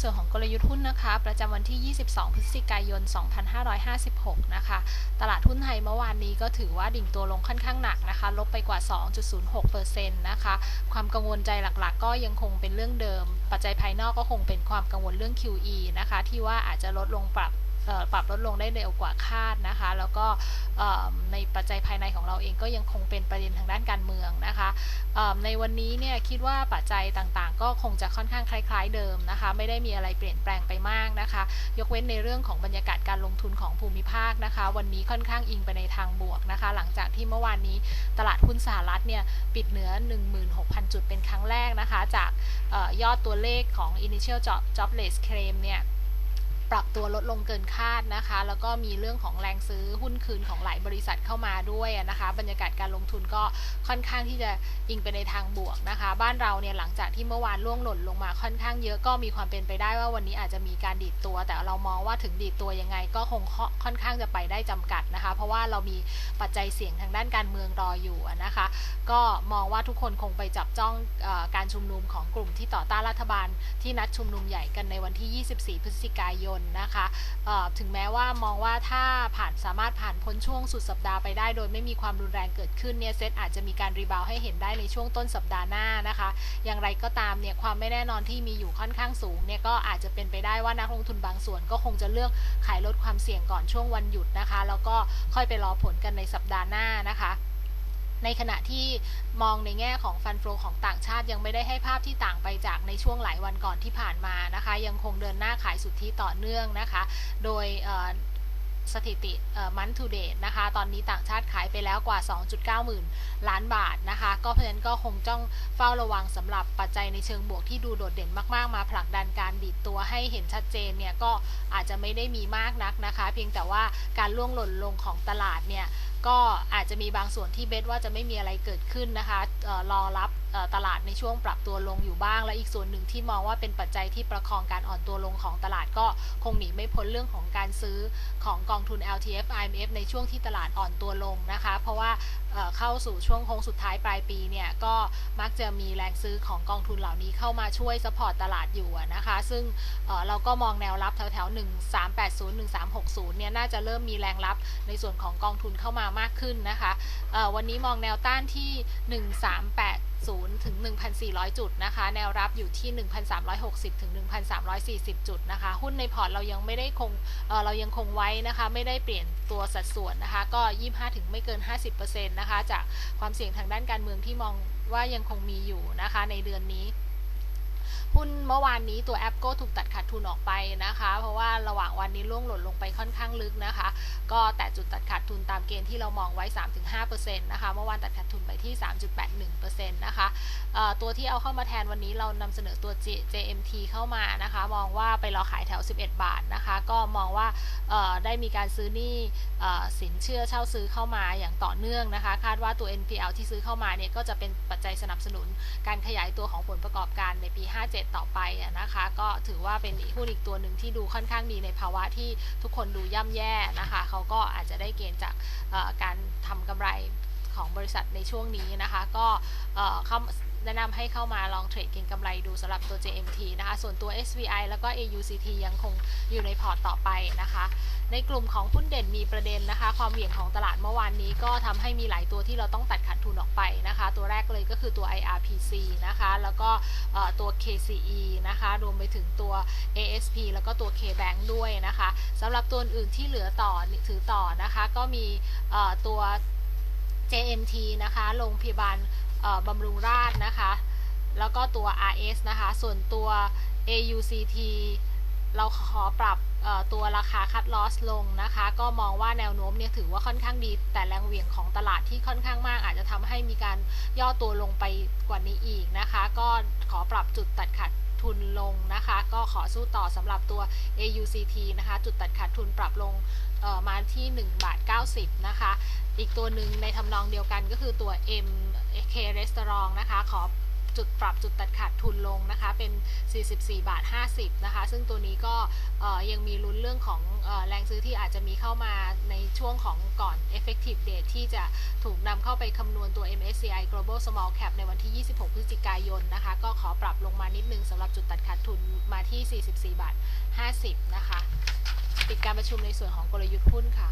ส่วนของกลยุทธ์หุ้นนะคะ ประจำวันที่ 22 พฤศจิกายน 2556 นะคะ ตลาดหุ้นไทยเมื่อวานนี้ก็ถือว่าดิ่งตัวลงค่อนข้างหนักนะคะ ลบไปกว่า 2.06%นะคะ ความกังวลใจหลักๆ ก็ยังคงเป็นเรื่องเดิม ปัจจัยภายนอกก็คงเป็นความกังวลเรื่อง QE นะคะ ที่ว่าอาจจะลดลงปรับ ปรับลดลงได้เร็วกว่าคาดนะคะ แล้วก็ในปัจจัยภายในของเราเองก็ยังคงเป็นประเด็นทางด้านการเมืองนะคะในวันนี้เนี่ยคิดว่าปัจจัยต่างๆ ก็คงจะค่อนข้างคล้าย ๆ เดิมนะคะ ไม่ได้มีอะไรเปลี่ยนแปลงไปมากนะคะ ยกเว้นในเรื่องของบรรยากาศการลงทุนของภูมิภาคนะคะ วันนี้ค่อนข้างอิงไปในทางบวกนะคะ หลังจากที่เมื่อวานนี้ตลาดหุ้นสหรัฐเนี่ยปิดเหนือ 16,000 จุดเป็นครั้งแรกนะคะ จากออยอดตัวเลขของ initial job jobless claim เนี่ย ปรับตัวลดลงเกินคาดนะคะ แล้วก็มีเรื่องของแรงซื้อหุ้นคืนของหลายบริษัทเข้ามาด้วยนะคะ บรรยากาศการลงทุนก็ค่อนข้างที่จะอิงไปในทางบวกนะคะ บ้านเราเนี่ยหลังจากที่เมื่อวานล่วงหล่นลงมาค่อนข้างเยอะก็มีความเป็นไปได้ว่าวันนี้อาจจะมีการดีดตัว แต่เรามองว่าถึงดีดตัวยังไง ก็คงค่อนข้างจะไปได้จำกัดนะคะ เพราะว่าเรามีปัจจัยเสี่ยงทางด้านการเมืองรออยู่นะคะ ก็มองว่าทุกคนคงไปจับจ้องออการชุมนุมของกลุ่มที่ต่อต้านรัฐบาลที่นัดชุมนุมใหญ่กันในวันที่ 24 พฤศจิกายนนะคะถึงแม้ว่ามองว่าถ้าผ่านสามารถผ่านพ้นช่วงสุดสัปดาห์ไปได้โดยไม่มีความรุนแรงเกิดขึ้นเนี่ยเซตอาจจะมีการรีบาวให้เห็นได้ในช่วงต้นสัปดาห์หน้านะคะ อย่างไรก็ตามเนี่ยความไม่แน่นอนที่มีอยู่ค่อนข้างสูงเนี่ยก็อาจจะเป็นไปได้ว่านักลงทุนบางส่วนก็คงจะเลือกขายลดความเสี่ยงก่อนช่วงวันหยุดนะคะ แล้วก็ค่อยไปรอผลกันในสัปดาห์หน้านะคะ ในขณะที่มองในแง่ของฟันโฟลของต่างชาติยังไม่ได้ให้ภาพที่ต่างไปจากในช่วงหลายวันก่อนที่ผ่านมานะคะ ยังคงเดินหน้าขายสุทธิต่อเนื่องนะคะ โดยสถิติมันทูเดตนะคะ ตอนนี้ต่างชาติขายไปแล้วกว่า 2.9 หมื่นล้านบาทนะคะ ก็เพราะฉะนั้นก็คงต้องเฝ้าระวังสำหรับปัจจัยในเชิงบวกที่ดูโดดเด่นมากๆ มาผลักดันการดีดตัวให้เห็นชัดเจนเนี่ย ก็อาจจะไม่ได้มีมากนักนะคะ เพียงแต่ว่าการล่วงหล่นลงของตลาดเนี่ย ก็อาจจะมีบางส่วนที่เบสว่าจะไม่มีอะไรเกิดขึ้นนะคะเออรอรับ ตลาดในช่วงปรับตัวลงอยู่บ้าง และอีกส่วนหนึ่งที่มองว่าเป็นปัจจัยที่ประคองการอ่อนตัวลงของตลาดก็คงหนีไม่พ้นเรื่องของการซื้อของกองทุน LTF IMF ในช่วงที่ตลาดอ่อนตัวลงนะคะ เพราะว่าเข้าสู่ช่วงโค้งสุดท้ายปลายปีเนี่ยก็มักจะมีแรงซื้อของกองทุนเหล่านี้เข้ามาช่วยสปอร์ตตลาดอยู่นะคะ ซึ่งเเราก็มองแนวรับแถวๆ 1380 1360 เนี่ยน่าจะเริ่มมีแรงรับในส่วนของกองทุนเข้ามามากขึ้นนะคะวันนี้มองแนวต้านที่ 1380ถึง 1,400 จุดนะคะ แนวรับอยู่ที่ 1,360 ถึง 1,340 จุดนะคะ หุ้นในพอร์ตเรายังไม่ได้คงเเรายังคงไว้นะคะ ไม่ได้เปลี่ยนตัวสัดส่วนนะคะ ก็ 25 ถึงไม่เกิน 50%นะคะ จากความเสี่ยงทางด้านการเมืองที่มองว่ายังคงมีอยู่นะคะในเดือนนี้ หุ้นเมื่อวานนี้ตัวแอปก็ถูกตัดขาดทุนออกไปนะคะ เพราะว่าระหว่างวันนี้ล่วงหล่นลงไปค่อนข้างลึกนะคะ ก็แต่จุดตัดขาดทุนตามเกณฑ์ที่เรามองไว้ 3-5%นะคะ เมื่อวานตัดขาดทุนไปที่ 3.81%นะคะเอ่อ ตัวที่เอาเข้ามาแทนวันนี้เรานำเสนอตัว JMT เข้ามานะคะ มองว่าไปรอขายแถว 11 บาทนะคะ ก็มองว่าได้มีการซื้อหนี้เอ่อสินเชื่อเช่าซื้อเข้ามาอย่างต่อเนื่องนะคะ คาดว่าตัว NPL ที่ซื้อเข้ามาเนี่ยก็จะเป็นปัจจัยสนับสนุนการขยายตัวของผลประกอบการในปี 57 ต่อไปนะคะ ก็ถือว่าเป็นหุ้นอีกตัวหนึ่งที่ดูค่อนข้างดีในภาวะที่ทุกคนดูย่ำแย่นะคะเขาก็อาจจะได้เกณฑ์จากการทำกำไรของบริษัทในช่วงนี้นะคะ ก็เข้า แนะนำให้เข้ามาลองเทรดเก็งกำไรดูสำหรับตัว JMT นะคะ ส่วนตัว SVI แล้วก็ AUCT ยังคงอยู่ในพอร์ตต่อไปนะคะ ในกลุ่มของหุ้นเด่นมีประเด็นนะคะ ความเหวี่ยงของตลาดเมื่อวานนี้ก็ทำให้มีหลายตัวที่เราต้องตัดขาดทุนออกไปนะคะ ตัวแรกเลยก็คือตัว IRPC นะคะ แล้วก็ตัว KCE นะคะ รวมไปถึงตัว ASP แล้วก็ตัว KBank ด้วยนะคะสำหรับตัวอื่นที่เหลือต่อถือต่อนะคะ ก็มีตัว JMT นะคะ โรงพยาบาล บำรุงราชนะคะ แล้วก็ตัว RS นะคะ ส่วนตัว AUCT เราขอปรับ ตัวราคาคัดลอสลงนะคะ ก็มองว่าแนวโน้มเนี่ยถือว่าค่อนข้างดี แต่แรงเหวี่ยงของตลาดที่ค่อนข้างมาก อาจจะทำให้มีการย่อตัวลงไปกว่านี้อีกนะคะ ก็ขอปรับจุดตัดขาดทุนลงนะคะ ก็ขอสู้ต่อสำหรับตัว AUCT นะคะ จุดตัดขาดทุนปรับลงมาที่1บาท90 นะคะ อีกตัวหนึ่งในทำนองเดียวกันก็คือตัว MK Restaurant นะคะ ขอ จุดปรับจุดตัดขาดทุนลงนะคะเป็น 44 บาท 50 นะคะ ซึ่งตัวนี้ก็ยังมีลุ้นเรื่องของอแรงซื้อที่อาจจะมีเข้ามาในช่วงของก่อน effective date ที่จะถูกนำเข้าไปคำนวณตัว MSCI Global Small Cap ในวันที่ 26 พฤศจิกายนนะคะ ก็ขอปรับลงมานิดนึงสำหรับจุดตัดขาดทุนมาที่ 44 บาท 50 นะคะ ปิดการประชุมในส่วนของกลยุทธ์หุ้นค่ะ